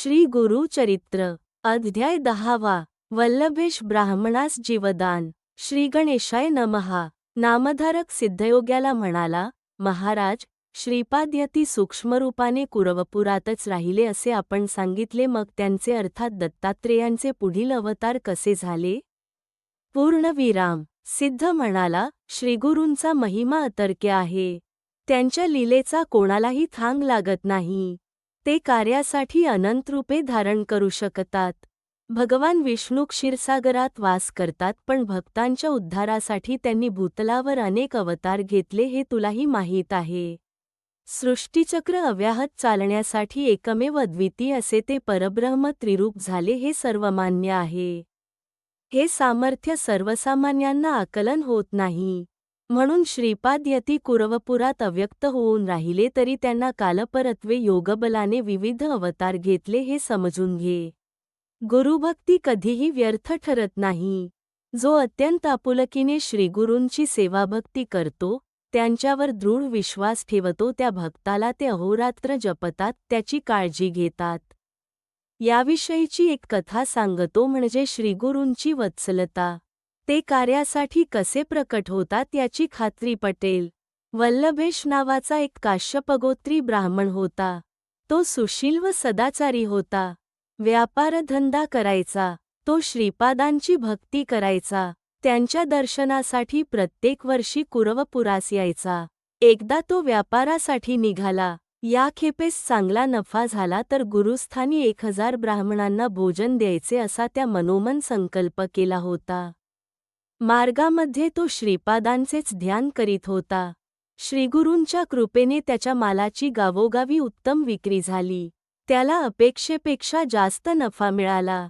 श्री गुरु चरित्र अध्याय दहावा वल्लभेश ब्राह्मणास जीवदान. श्रीगणेशाय नमहा. नामधारक सिद्धयोग्याला म्हणाला महाराज श्रीपाद्यती सूक्ष्मरूपाने कुरवपुरातच राहिले असे आपण सांगितले मग त्यांचे अर्थात दत्तात्रेयांचे पुढील अवतार कसे झाले? पूर्णविराम. सिद्ध म्हणाला श्रीगुरूंचा महिमा अतर्क्य आहे. त्यांच्या लीलेचा कोणालाही थांग लागत नाही. ते कार्यासाठी अनंत रूपे धारण करू शकतात. भगवान विष्णू क्षीरसागरात वास करतात पण भक्तांच्या उद्धारासाठी त्यांनी भूतलावर अनेक अवतार घेतले हे तुलाही माहीत आहे. सृष्टीचक्र अव्याहत चालण्यासाठी एकमेव अद्वितीय असे ते परब्रह्म त्रिरूप झाले हे सर्वमान्य आहे. हे सामर्थ्य सर्वसामान्यांना आकलन होत नाही. म्हणून श्रीपाद यती कुरवपुरात अव्यक्त होऊन राहिले तरी त्यांना कालपरत्वे योगबलाने विविध अवतार घेतले हे समजून घे. गुरुभक्ती कधीही व्यर्थ ठरत नाही. जो अत्यंत आपुलकीने श्रीगुरूंची सेवाभक्ती करतो त्यांच्यावर दृढ विश्वास ठेवतो त्या भक्ताला ते अहोरात्र जपतात त्याची काळजी घेतात. याविषयीची एक कथा सांगतो म्हणजे श्रीगुरूंची वत्सलता. ते कार्यासाठी कसे प्रकट होतात याची खात्री पटेल. वल्लभेश नावाचा एक काश्यपगोत्री ब्राह्मण होता. तो सुशील व सदाचारी होता. व्यापारधंदा करायचा. तो श्रीपादांची भक्ती करायचा. त्यांच्या दर्शनासाठी प्रत्येक वर्षी कुरवपुरास यायचा. एकदा तो व्यापारासाठी निघाला. या खेपेस चांगला नफा झाला तर गुरुस्थानी एक हजार ब्राह्मणांना भोजन द्यायचे असा त्या मनोमन संकल्प केला होता. मार्गामध्ये तो श्रीपादांचेच ध्यान करीत होता. श्रीगुरूंच्या कृपेने त्याच्या मालाची गावोगावी उत्तम विक्री झाली. त्याला अपेक्षेपेक्षा जास्त नफा मिळाला.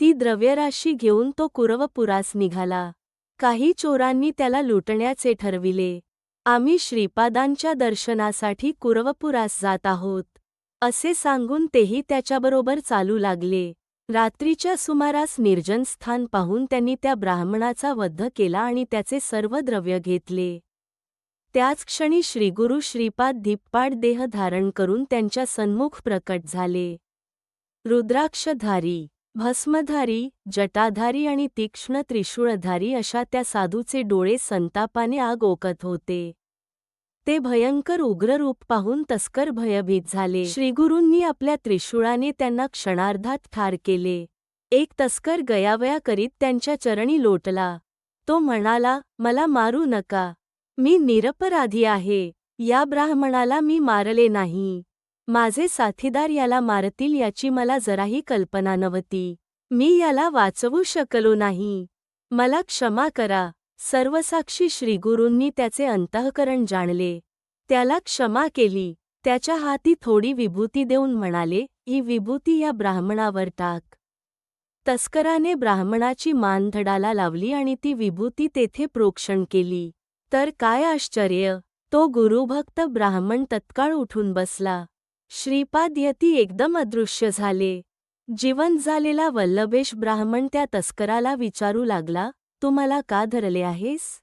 ती द्रव्यराशी घेऊन तो कुरवपुरास निघाला. काही चोरांनी त्याला लुटण्याचे ठरविले. आम्ही श्रीपादांच्या दर्शनासाठी कुरवपुरास जात आहोत असे सांगून तेही त्याच्याबरोबर चालू लागले. रात्रीच्या सुमारास निर्जन स्थान पाहून त्यांनी त्या ब्राह्मणाचा वध केला आणि त्याचे सर्व द्रव्य घेतले. त्याच क्षणी श्रीगुरु श्रीपाद धिप्पाड देह धारण करून त्यांच्या सन्मुख प्रकट झाले. रुद्राक्षधारी भस्मधारी जटाधारी आणि तीक्ष्ण त्रिशूळधारी अशा त्या साधूचे डोळे संतापाने आग ओकत होते. ते भयंकर उग्र रूप पाहून तस्कर भयभीत झाले. श्रीगुरूंनी आपल्या त्रिशूळाने त्यांना क्षणार्धात ठार केले. एक तस्कर गयावया करीत त्यांच्या चरणी लोटला. तो म्हणाला मला मारू नका. मी निरपराधी आहे. या ब्राह्मणाला मी मारले नाही. माझे साथीदार याला मारतील याची मला जराही कल्पना नव्हती. मी याला वाचवू शकलो नाही. मला क्षमा करा. सर्वसाक्षी श्रीगुरूंनी त्याचे अंतःकरण जाणले. त्याला क्षमा केली. त्याच्या हाती थोडी विभूती देऊन म्हणाले ही विभूती या ब्राह्मणावर टाक. तस्कराने ब्राह्मणाची मान धडाला लावली आणि ती विभूती तेथे प्रोक्षण केली. तर काय आश्चर्य! तो गुरुभक्त ब्राह्मण तत्काळ उठून बसला. श्रीपाद यती एकदम अदृश्य झाले. जिवंत झालेला वल्लभेश ब्राह्मण त्या तस्कराला विचारू लागला तू मला का धरले आहेस?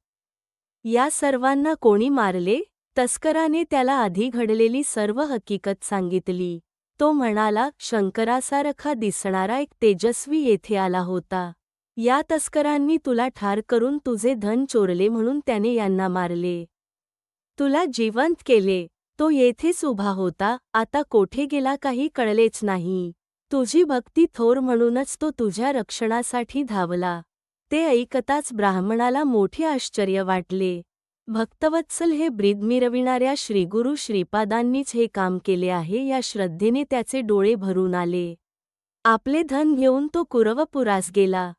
या सर्वांना कोणी मारले? तस्कराने त्याला आधी घडलेली सर्व हकीकत सांगितली. तो म्हणाला शंकरासारखा दिसणारा एक तेजस्वी येथे आला होता. या तस्करांनी तुला ठार करून तुझे धन चोरले म्हणून त्याने यांना मारले. तुला जिवंत केले. तो येथेच उभा होता. आता कोठे गेला काही कळलेच नाही. तुझी भक्ती थोर म्हणूनच तो तुझ्या रक्षणासाठी धावला. ते ऐकताच ब्राह्मणाला मोठे आश्चर्य वाटले. भक्तवत्सल हे ब्रीद मिरविणाऱ्या श्रीगुरु श्रीपादांनीच हे काम केले आहे या श्रद्धेने त्याचे डोळे भरून आले. आपले धन घेऊन तो कुरवपुरास गेला.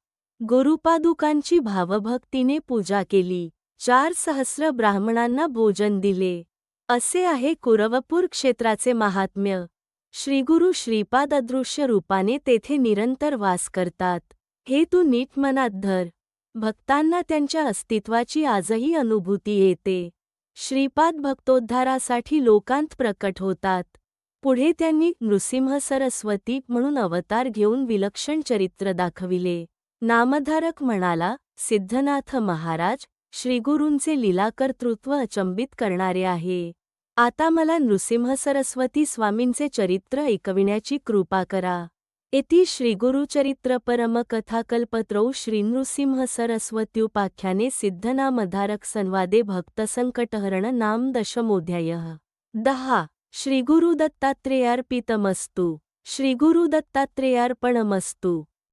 गुरुपादुकांची भावभक्तीने पूजा केली. चार सहस्र ब्राह्मणांना भोजन दिले. असे आहे कुरवपूर क्षेत्राचे महात्म्य. श्रीगुरु श्रीपाद अदृश्य रूपाने तेथे निरंतर वास करतात. हे तू नीट मनात धर. भक्तांना त्यांच्या अस्तित्वाची आजही अनुभूती येते. श्रीपाद भक्तोद्धारासाठी लोकांत प्रकट होतात. पुढे त्यांनी नृसिंह सरस्वती म्हणून अवतार घेऊन विलक्षण चरित्र दाखविले. नामधारक म्हणाला सिद्धनाथ महाराज श्रीगुरूंचे लीलाकर्तृत्व अचंबित करणारे आहे. आता मला नृसिंह सरस्वती स्वामींचे चरित्र ऐकविण्याची कृपा करा. इति श्रीगुरुचरित्र परमकथाकल्पत्रौ श्रीनृसिंह सरस्वत्युपाख्याने सिद्धनामधारक संवादे भक्तसंकटहरण नाम दशमोऽध्यायः। दहा। श्रीगुरुदत्तात्रेयार्पितमस्तु। श्रीगुरुदत्तात्रेयार्पणमस्तु।